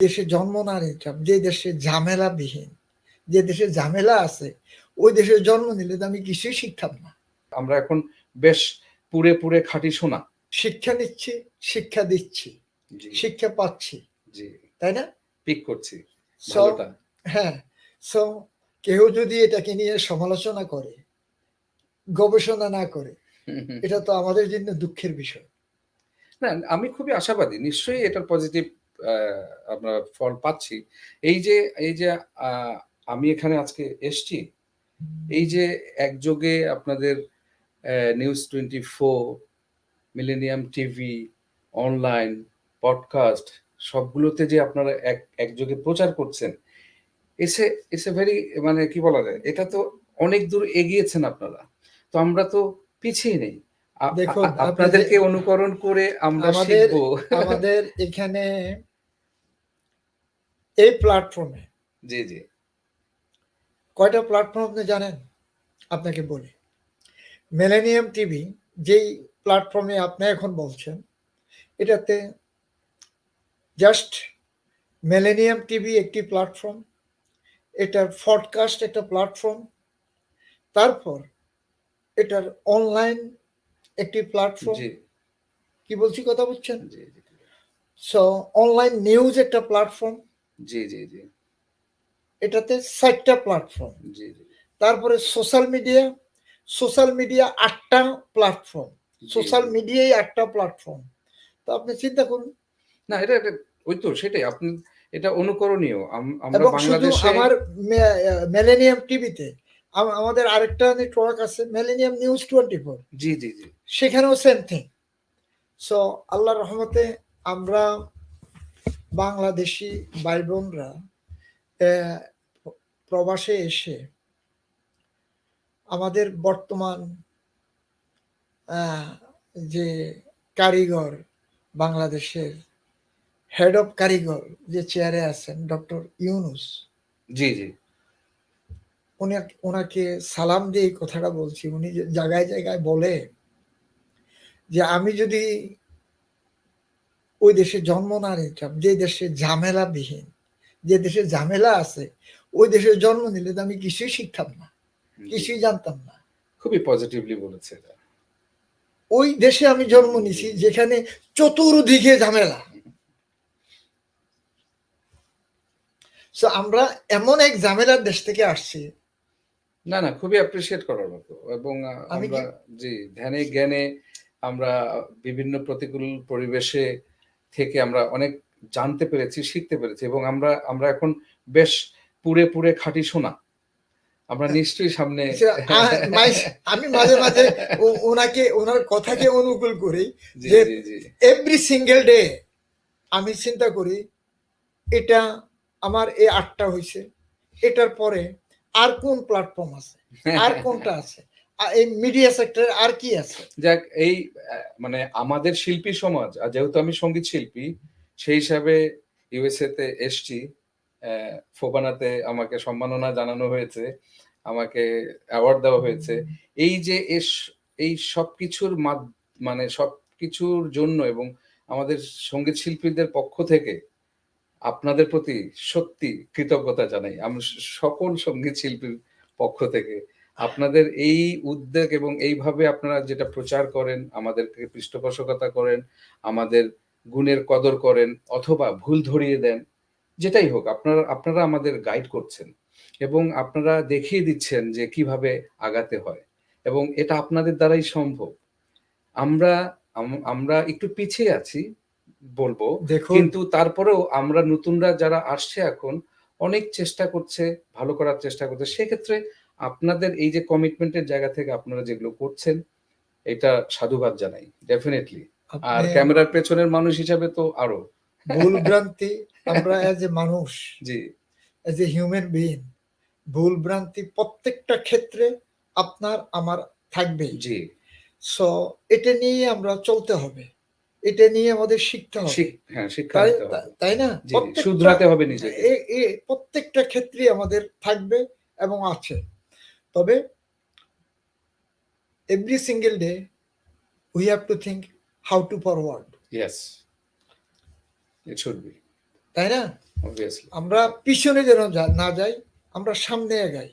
দেশে জন্ম না নিতাম যে দেশে ঝামেলাবিহীন যে দেশে ঝামেলা আছে ওই দেশে জন্ম নিলে তো আমি কিছুই শিখতাম না। আমরা এখন বেশ পুরে পুরে খাঁটি শোনা শিক্ষা নিচ্ছি শিক্ষা দিচ্ছি শিক্ষা পাচ্ছি তাই না? পিক করছি হ্যাঁ সো কেউ যদি এটাকে নিয়ে সমালোচনা করে গবেষণা না করে এটা তো আমাদের জন্য দুঃখের বিষয়। না আমি খুবই আশাবাদী নিশ্চয়ই এটার পজিটিভ আমরা ফল পাচ্ছি। এই যে এই যে আমি এখানে আজকে এসছি এই যে একযোগে আপনাদের news twenty four millennium TV online podcast সবগুলোতে যে আপনারা এক একযোগে প্রচার করছেন এসে এসে ভেরি মানে কি বলা যায় এটা তো অনেক দূর এগিয়েছেন আপনারা। তো আমরা তো পিছিয়ে নেই। আপনাদেরকে অনুকরণ করে আমরা আমাদের এখানে এই প্ল্যাটফর্মে জি জি। কয়টা প্ল্যাটফর্ম আপনি জানেন? আপনাকে বলি। মেলেনিয়াম টিভি যেই প্ল্যাটফর্মে আপনি এখন বলছেন এটাতে জাস্ট মেলেনিয়াম টিভি একটি প্ল্যাটফর্ম এটার ফডকাস্ট একটা প্ল্যাটফর্ম তারপর এটার অনলাইন একটি প্ল্যাটফর্ম কি বলছি কথা বুঝছেন? জি সো অনলাইন নিউজ একটা প্ল্যাটফর্ম জি জি জি। এটাতে চারটা প্ল্যাটফর্ম জি জি। তারপরে সোশ্যাল মিডিয়া সোশ্যাল মিডিয়া আটটা প্ল্যাটফর্ম সোশ্যাল মিডিয়াই একটা প্ল্যাটফর্ম তো আপনি চিন্তা করুন। না এটা ওই তো সেটাই। আপনি এটা অনুকরণীয়। আমরা বাংলাদেশে আমার মেলেনিয়াম টিভিতে আমাদের আরেকটা নেটওয়ার্ক আছে মেলেনিয়াম নিউজ টোয়েন্টি ফোর জি জি জি। সেখানেও সেম থিং সো আল্লাহর রহমতে আমরা বাংলাদেশি ভাই বোনরা প্রবাসে এসে আমাদের বর্তমান যে কারিগর বাংলাদেশের হেড অফ কারিগর যে চেয়ারে আছেন ডক্টর ইউনুস জি জি। উনি ওনাকে সালাম দিয়ে কথাটা বলছি। উনি যে জায়গায় জায়গায় বলে যে আমি যদি ওই দেশে জন্ম না নিতাম যে দেশে ঝামেলাবিহীন যে দেশে ঝামেলা আছে ওই দেশে জন্ম নিলে তো আমি কিছুই শিখতাম না কিছুই জানতাম না। খুবই পজিটিভলি বলেছে ওই দেশে আমি জন্ম নিছি যেখানে চতুর্দিকে ঝামেলা। আমরা এমন এক ঝামেলার দেশ থেকে আসছি। না না খুবই অ্যাপ্রিসিয়েট করার মতো এবং আমরা জি ধ্যানে জ্ঞানে আমরা বিভিন্ন প্রতিকূল পরিবেশে থেকে আমরা অনেক জানতে পেরেছি শিখতে পেরেছি এবং আমরা আমরা এখন বেশ পুরে পুরে খাঁটি শোনা আমরা নিশ্চয়ই সামনে সে- আ- মাই- আমি মাঝে মাঝে ওনাকে ওনার কথাকে অনুকূল করি যে- এভরি সিঙ্গেল ডে আমি চিন্তা করি এটা আমার এই আটটা হয়েছে এটার পরে আর কোন প্ল্যাটফর্ম আছে আর কোনটা আছে? এই মিডিয়া সেক্টরে আর কি আছে? যাক, এই মানে আমাদের শিল্পী সমাজ, আর যেহেতু আমি সংগীত শিল্পী, সেই হিসাবে ইউএসএ তে এসছি ফোবানাতে আমাকে সম্মাননা জানানো হয়েছে, আমাকে অ্যাওয়ার্ড দেওয়া হয়েছে। এই যে এস, এই সব কিছুর মানে সব কিছুর জন্য এবং আমাদের সংগীত শিল্পীদের পক্ষ থেকে আপনাদের প্রতি সত্যি কৃতজ্ঞতা জানাই। আমি সকল সংগীত শিল্পীর পক্ষ থেকে। আপনাদের এই উদ্যোগ এবং এইভাবে আপনারা যেটা প্রচার করেন আমাদেরকে পৃষ্ঠপোষকতা করেন আমাদের গুণের কদর করেন অথবা ভুল ধরিয়ে দেন যেটাই হোক আপনারা আপনারা আমাদের গাইড করছেন এবং আপনারা দেখিয়ে দিচ্ছেন যে কীভাবে আগাতে হয় এবং এটা আপনাদের দ্বারাই সম্ভব। আমরা আমরা একটু পিছিয়ে আছি বলব দেখুন। কিন্তু তারপরেও আমরা নতুনরা যারা আসছে এখন অনেক চেষ্টা করছে ভালো করার চেষ্টা করছে। সেক্ষেত্রে আপনাদের এই যে কমিটমেন্টের জায়গা থেকে আপনারা যেগুলো করছেন এটা সাধুবাদ জানাই ডেফিনেটলি আর ক্যামেরার পেছনের মানুষ হিসাবে তো আরও। ভুল ভ্রান্তি আমরা এজ এ মানুষ জি। এজ এ হিউম্যান বিইং ভুল ভ্রান্তি প্রত্যেকটা ক্ষেত্রে আপনার আমার থাকবে জি। সো এটা নিয়ে আমরা চলতে হবে। এটা নিয়ে আমাদের শিখতে হবে। হ্যাঁ শিক্ষা তাই না? শুধরাতে হবে এ প্রত্যেকটা ক্ষেত্রে আমাদের থাকবে এবং আছে। তবে every single day we have to think how to forward yes it should be তাই না? আমরা পিছনে যেন না যাই আমরা সামনে এগাই